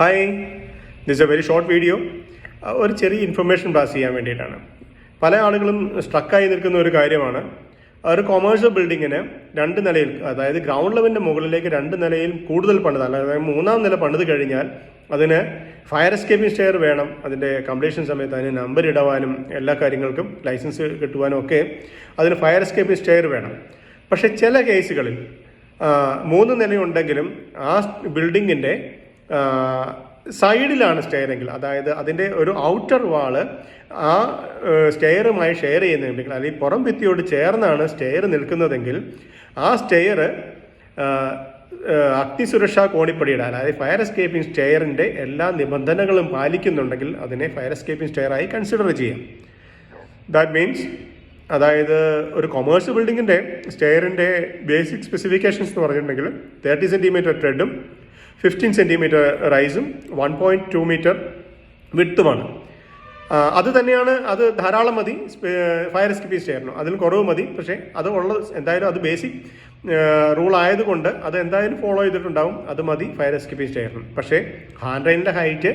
Hi this a very short video ഒരു ചെറിയ information pass ചെയ്യാൻ വേണ്ടിയിട്ടാണ്. പല ആളുകളും സ്ട്രക്കായി നിൽക്കുന്ന ഒരു കാര്യമാണ്. ഒരു കൊമേഴ്സ്യൽ ബിൽഡിങ്ങിന് രണ്ട് നിലയിൽ അതായത് ഗ്രൗണ്ട് ലെവലിന്റെ മുകളിലേക്ക് രണ്ട് നിലയിൽ കൂടുതൽ പണിത് അതായത് മൂന്നാം നില പണിത് കഴിഞ്ഞാൽ അതിന് ഫയർ എസ്കേപ്പിംഗ് സ്റ്റെയർ വേണം. അതിന്റെ കംപ്ലീഷൻ സമയത്ത് അതിന് നമ്പർ ഇടവാനും എല്ലാ കാര്യങ്ങൾക്കും ലൈസൻസ് കിട്ടുവാനും ഒക്കെ അതിന് ഫയർ എസ്കേപ്പിംഗ് സ്റ്റെയർ വേണം. പക്ഷേ ചില കേസുകളിൽ മൂന്ന് നിലയുണ്ടെങ്കിലും ആ ബിൽഡിങ്ങിന്റെ സൈഡിലാണ് സ്റ്റെയർെങ്കിൽ അതായത് അതിന്റെ ഒരു ഔട്ടർ വാൾ ആ സ്റ്റെയറുമായി ഷെയർ ചെയ്യുന്നുണ്ടെങ്കിൽ അല്ലെങ്കിൽ പുറം ഭിത്തിയോട് ചേർന്നാണ് സ്റ്റെയർ നിൽക്കുന്നതെങ്കിൽ ആ സ്റ്റെയർ അഗ്നിസുരക്ഷാ കോണിപ്പടിയുടെ അതായത് ഫയർ എസ്കേപ്പിംഗ് സ്റ്റെയറിന്റെ എല്ലാ നിബന്ധനകളും പാലിക്കുന്നുണ്ടെങ്കിൽ അതിനെ ഫയർ എസ്കേപ്പിംഗ് സ്റ്റെയറായി കൺസിഡർ ചെയ്യാം. ദാറ്റ് മീൻസ് അതായത് ഒരു കൊമേഴ്സ്യൽ ബിൽഡിങ്ങിന്റെ സ്റ്റെയറിന്റെ ബേസിക് സ്പെസിഫിക്കേഷൻസ് എന്ന് പറഞ്ഞിട്ടുണ്ടെങ്കിൽ തേർട്ടി സെന്റിമീറ്റർ ട്രെഡും ഫിഫ്റ്റീൻ സെന്റിമീറ്റർ റൈസും വൺ പോയിന്റ് ടു മീറ്റർ വിട്ടുമാണ് അത് തന്നെയാണ് അത് ധാരാളം മതി ഫയർ എസ്കേപ്പ് സ്റ്റെയറിനും അതിൽ കുറവ് മതി പക്ഷേ അത് ഉള്ള എന്തായാലും അത് ബേസിക് റൂൾ ആയതുകൊണ്ട് അത് എന്തായാലും ഫോളോ ചെയ്തിട്ടുണ്ടാവും. അത് മതി ഫയർ എസ്കേപ്പ് സ്റ്റെയറിനും പക്ഷേ hand റൈനിന്റെ height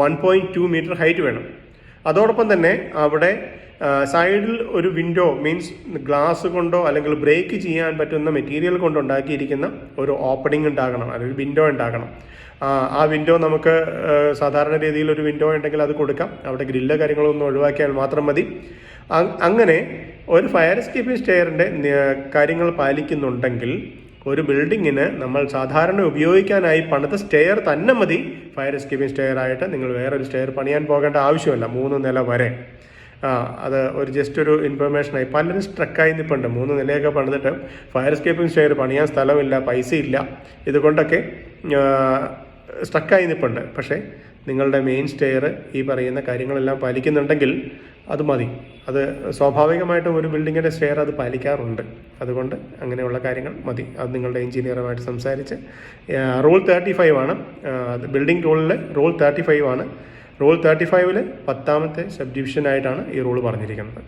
one point two metre height വേണം. അതോടൊപ്പം തന്നെ അവിടെ സൈഡിൽ ഒരു വിൻഡോ മീൻസ് ഗ്ലാസ് കൊണ്ടോ അല്ലെങ്കിൽ ബ്രേക്ക് ചെയ്യാൻ പറ്റുന്ന മെറ്റീരിയൽ കൊണ്ട് ഉണ്ടാക്കിയിരിക്കുന്ന ഒരു ഓപ്പണിംഗ് ഉണ്ടാകണം അല്ലെങ്കിൽ വിൻഡോ ഉണ്ടാകണം. ആ, വിൻഡോ നമുക്ക് സാധാരണ രീതിയിൽ ഒരു വിൻഡോ ഉണ്ടെങ്കിൽ അത് കൊടുക്കാം. അവിടെ ഗ്രില്ല് കാര്യങ്ങളൊന്നും ഒഴിവാക്കിയാൽ മാത്രം മതി. അങ്ങനെ ഒരു ഫയർ എസ്കേപ്പിംഗ് സ്റ്റെയറിന്റെ കാര്യങ്ങൾ പാലിക്കുന്നുണ്ടെങ്കിൽ ഒരു ബിൽഡിങ്ങിന് നമ്മൾ സാധാരണ ഉപയോഗിക്കാനായി പണിത സ്റ്റെയർ തന്നെ മതി. ഫയർ എസ്കേപ്പിംഗ് സ്റ്റെയർ ആയിട്ട് നിങ്ങൾ വേറൊരു സ്റ്റെയർ പണിയാൻ പോകേണ്ട ആവശ്യമില്ല മൂന്ന് നില വരെ. അത് ഒരു ജസ്റ്റ് ഒരു ഇൻഫർമേഷനായി പലരും സ്ട്രക്കായി നിൽപ്പുണ്ട് മൂന്ന് നിലയൊക്കെ പണിതിട്ട് ഫയർ എസ്കേപ്പിംഗ് ഷെയർ പണിയാൻ സ്ഥലമില്ല പൈസയില്ല ഇതുകൊണ്ടൊക്കെ സ്ട്രക്കായി നിൽപ്പുണ്ട് പക്ഷേ നിങ്ങളുടെ മെയിൻ സ്റ്റെയർ ഈ പറയുന്ന കാര്യങ്ങളെല്ലാം പാലിക്കുന്നുണ്ടെങ്കിൽ അത് മതി. അത് സ്വാഭാവികമായിട്ടും ഒരു ബിൽഡിങ്ങിന്റെ സ്റ്റെയർ അത് പാലിക്കാറുണ്ട്. അതുകൊണ്ട് അങ്ങനെയുള്ള കാര്യങ്ങൾ മതി. അത് നിങ്ങളുടെ എഞ്ചിനീയറുമായിട്ട് സംസാരിച്ച് റൂൾ തേർട്ടി ഫൈവ് ആണ്. ബിൽഡിംഗ് റൂളിൽ റൂൾ തേർട്ടി ഫൈവ് ആണ്. റൂൾ തേർട്ടി ഫൈവിൽ പത്താമത്തെ സബ് ഡിവിഷനായിട്ടാണ് ഈ റൂൾ പറഞ്ഞിരിക്കുന്നത്.